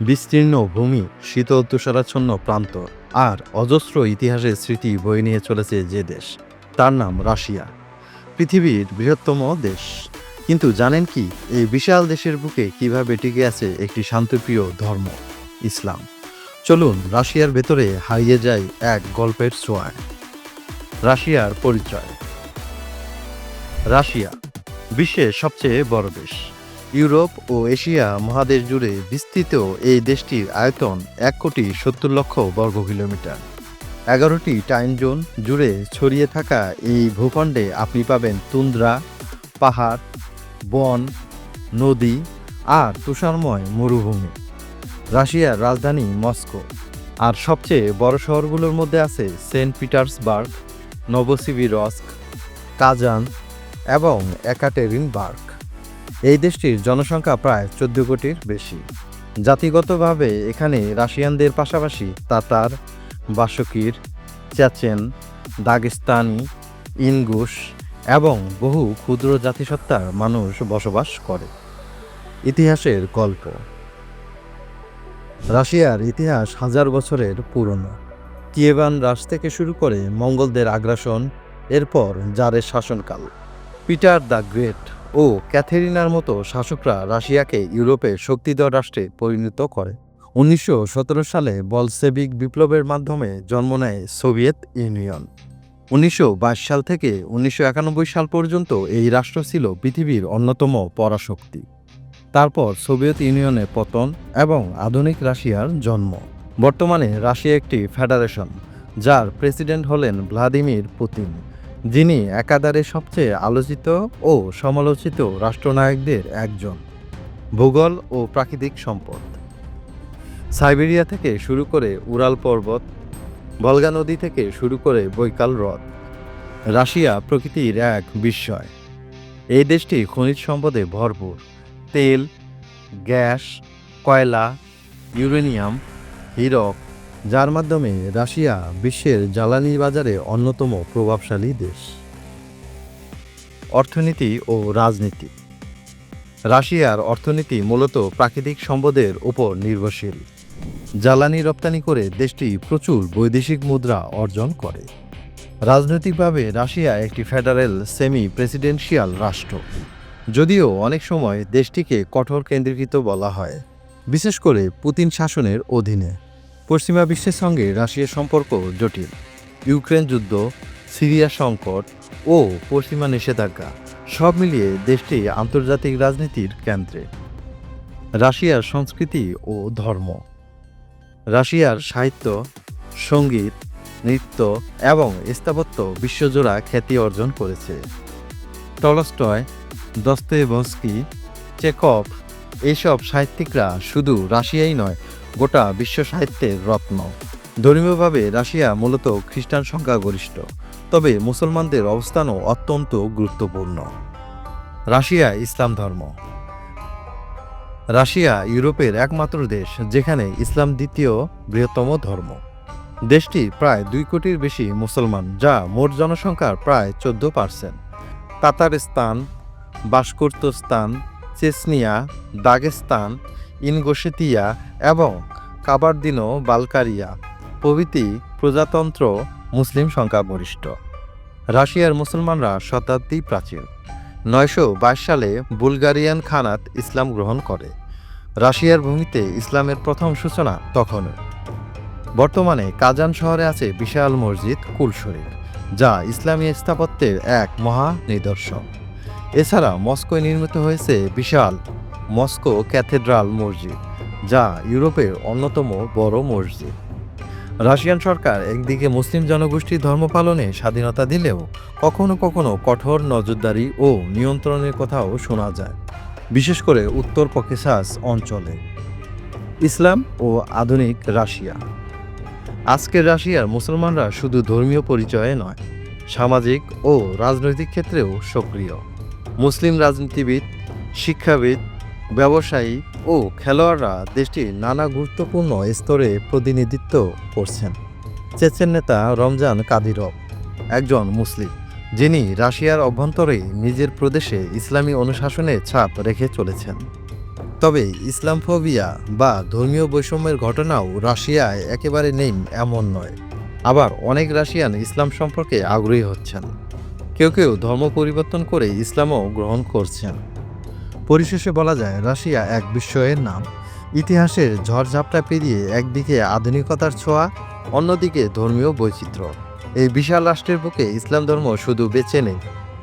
বিস্তীর্ণ ভূমি, শীতল তুষারাচ্ছন্ন প্রান্ত আর অজস্র ইতিহাসের স্মৃতি বয়ে নিয়ে চলেছে যে দেশ। তার নাম রাশিয়া, পৃথিবীর বৃহত্তম দেশ। কিন্তু জানেন কি, এই বিশাল দেশের বুকে কীভাবে টিকে আছে একটি শান্তপ্রিয় ধর্ম, ইসলাম? চলুন রাশিয়ার ভেতরে হারিয়ে যায় এক গল্পের ছোঁয়ায়। রাশিয়ার পরিচয়। রাশিয়া বিশ্বের সবচেয়ে বড় দেশ। ইউরোপ ও এশিয়া মহাদেশ জুড়ে বিস্তৃত এই দেশটির আয়তন এক কোটি সত্তর লক্ষ বর্গ কিলোমিটার। এগারোটি টাইম জোন জুড়ে ছড়িয়ে থাকা এই ভূখণ্ডে আপনি পাবেন তুন্দ্রা, পাহাড়, বন, নদী আর তুষারময় মরুভূমি। রাশিয়ার রাজধানী মস্কো। আর সবচেয়ে বড় শহরগুলোর মধ্যে আছে সেন্ট পিটার্সবার্গ নবসিভিরস্ক কাজান এবং একাটেরিনবার্গ এই দেশটির জনসংখ্যা প্রায় চোদ্দ কোটির বেশি। জাতিগতভাবে এখানে রাশিয়ানদের পাশাপাশি তাতার, বাসকির, চেচেন, দাগেস্তানি, ইনগুশ এবং বহু ক্ষুদ্র জাতিসত্তার মানুষ বসবাস করে। ইতিহাসের গল্প। রাশিয়ার ইতিহাস হাজার বছরের পুরনো। কিয়েভান রাজ থেকে শুরু করে মঙ্গলদের আগ্রাসন, এরপর জারের শাসনকাল। পিটার দ্য গ্রেট ও ক্যাথেরিনার মতো শাসকরা রাশিয়াকে ইউরোপের শক্তিধর রাষ্ট্রে পরিণত করে। উনিশশো সতেরো সালে বলসেভিক বিপ্লবের মাধ্যমে জন্ম নেয় সোভিয়েত ইউনিয়ন। উনিশশো বাইশ সাল থেকে উনিশশো একানব্বই সাল পর্যন্ত এই রাষ্ট্র ছিল পৃথিবীর অন্যতম পরাশক্তি। তারপর সোভিয়েত ইউনিয়নের পতন এবং আধুনিক রাশিয়ার জন্ম। বর্তমানে রাশিয়া একটি ফেডারেশন, যার প্রেসিডেন্ট হলেন ভ্লাদিমির পুতিন। যিনি একাধারে সবচেয়ে আলোচিত ও সমালোচিত রাষ্ট্রনায়কদের একজন। ভূগোল ও প্রাকৃতিক সম্পদ। সাইবেরিয়া থেকে শুরু করে উরাল পর্বত বলগা নদী থেকে শুরু করে বৈকাল হ্রদ। রাশিয়া প্রকৃতির এক বিস্ময়। এই দেশটি খনিজ সম্পদে ভরপুর। তেল, গ্যাস, কয়লা, ইউরেনিয়াম, হীরক যার মাধ্যমে রাশিয়া বিশ্বের জ্বালানি বাজারে অন্যতম প্রভাবশালী দেশ। অর্থনীতি ও রাজনীতি। রাশিয়ার অর্থনীতি মূলত প্রাকৃতিক সম্পদের উপর নির্ভরশীল। জ্বালানি রপ্তানি করে দেশটি প্রচুর বৈদেশিক মুদ্রা অর্জন করে। রাজনৈতিকভাবে রাশিয়া একটি ফেডারেল সেমি প্রেসিডেন্সিয়াল রাষ্ট্র। যদিও অনেক সময় দেশটিকে কঠোর কেন্দ্রীকৃত বলা হয়, বিশেষ করে পুতিন শাসনের অধীনে। পশ্চিমা বিশ্বের সঙ্গে রাশিয়ার সম্পর্ক জটিল। ইউক্রেন যুদ্ধ, সিরিয়া সংকট ও পশ্চিমা নিষেধাজ্ঞা সব মিলিয়ে দেশটি আন্তর্জাতিক রাজনীতির কেন্দ্রে। রাশিয়ার সংস্কৃতি ও ধর্ম। রাশিয়ার সাহিত্য, সংগীত, নৃত্য এবং স্থাপত্য বিশ্বজোড়া খ্যাতি অর্জন করেছে। টলস্টয়, দস্তয়েভস্কি চেকভ এইসব সাহিত্যিকরা শুধু রাশিয়াই নয় গোটা বিশ্ব সাহিত্যের রত্ন। ধর্মীয়ভাবে রাশিয়া মূলত খ্রিস্টান সংখ্যাগরিষ্ঠ তবে মুসলমানদের অবস্থানও অত্যন্ত গুরুত্বপূর্ণ। রাশিয়া ইসলাম ধর্ম। রাশিয়া ইউরোপের একমাত্র দেশ, যেখানে ইসলাম দ্বিতীয় বৃহত্তম ধর্ম। দেশটি প্রায় দুই কোটির বেশি মুসলমান, যা মোট জনসংখ্যার প্রায় চোদ্দ percent. Tatarstan Bashkortostan Chechnya, Dagestan, Ingushetia এবং কাবার্দিনো বালকারিয়া, প্রভৃতি প্রজাতন্ত্র মুসলিম সংখ্যাগরিষ্ঠ। রাশিয়ার মুসলমানরা শতাব্দী প্রাচীন। নয়শো বাইশ সালে বুলগারিয়ান খানাত ইসলাম গ্রহণ করে। রাশিয়ার ভূমিতে ইসলামের প্রথম সূচনা তখন বর্তমানে কাজান শহরে আছে বিশাল মসজিদ কুল শরীফ যা ইসলামী স্থাপত্যের এক মহা নিদর্শন। এছাড়া মস্কোয় নির্মিত হয়েছে বিশাল মস্কো ক্যাথেড্রাল মসজিদ। যা ইউরোপের অন্যতম বড় মসজিদ। রাশিয়ান সরকার একদিকে মুসলিম জনগোষ্ঠীর ধর্ম পালনে স্বাধীনতা দিলেও কখনো কখনো কঠোর নজরদারি ও নিয়ন্ত্রণের কথাও শোনা যায়, বিশেষ করে উত্তর ককেশাস অঞ্চলে। ইসলাম ও আধুনিক রাশিয়া। আজকের রাশিয়ার মুসলমানরা শুধু ধর্মীয় পরিচয়ে নয়, সামাজিক ও রাজনৈতিক ক্ষেত্রেও সক্রিয়। মুসলিম রাজনীতিবিদ, শিক্ষাবিদ, ব্যবসায়ী ও খেলোয়াড়রা দেশটির নানা গুরুত্বপূর্ণ স্তরে প্রতিনিধিত্ব করছেন। চেচেন নেতা রমজান কাদিরভ, একজন মুসলিম, যিনি রাশিয়ার অভ্যন্তরে নিজের প্রদেশে ইসলামী অনুশাসনের ছাপ রেখে চলেছেন। তবে ইসলামফোবিয়া বা ধর্মীয় বৈষম্যের ঘটনাও রাশিয়ায় একেবারে নেই, এমন নয়। আবার অনেক রাশিয়ান ইসলাম সম্পর্কে আগ্রহী হচ্ছেন। কেউ কেউ ধর্ম পরিবর্তন করে ইসলামও গ্রহণ করছেন। পরিশেষে বলা যায়, রাশিয়া এক বিস্ময়ের নাম। ইতিহাসের ঝড়ঝাপটা পেরিয়ে একদিকে আধুনিকতার ছোঁয়া, অন্যদিকে ধর্মীয় বৈচিত্র্য। এই বিশাল রাষ্ট্রের বুকে ইসলাম ধর্ম শুধু বেঁচে নেই,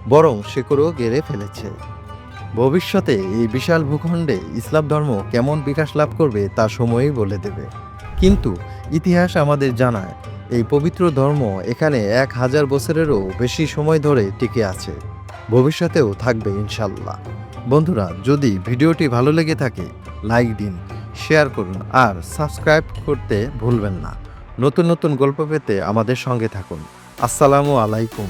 বরং শেকড়ও গেড়ে ফেলেছে। ভবিষ্যতে এই বিশাল ভূখণ্ডে ইসলাম ধর্ম কেমন বিকাশ লাভ করবে তা সময়ই বলে দেবে। কিন্তু ইতিহাস আমাদের জানায়, এই পবিত্র ধর্ম এখানে এক হাজার বছরেরও বেশি সময় ধরে টিকে আছে। ভবিষ্যতেও থাকবে ইনশাল্লাহ। বন্ধুরা, যদি ভিডিওটি ভালো লেগে থাকে, লাইক দিন, শেয়ার করুন আর সাবস্ক্রাইব করতে ভুলবেন না। নতুন নতুন গল্প পেতে আমাদের সঙ্গে থাকুন। আসসালামু আলাইকুম।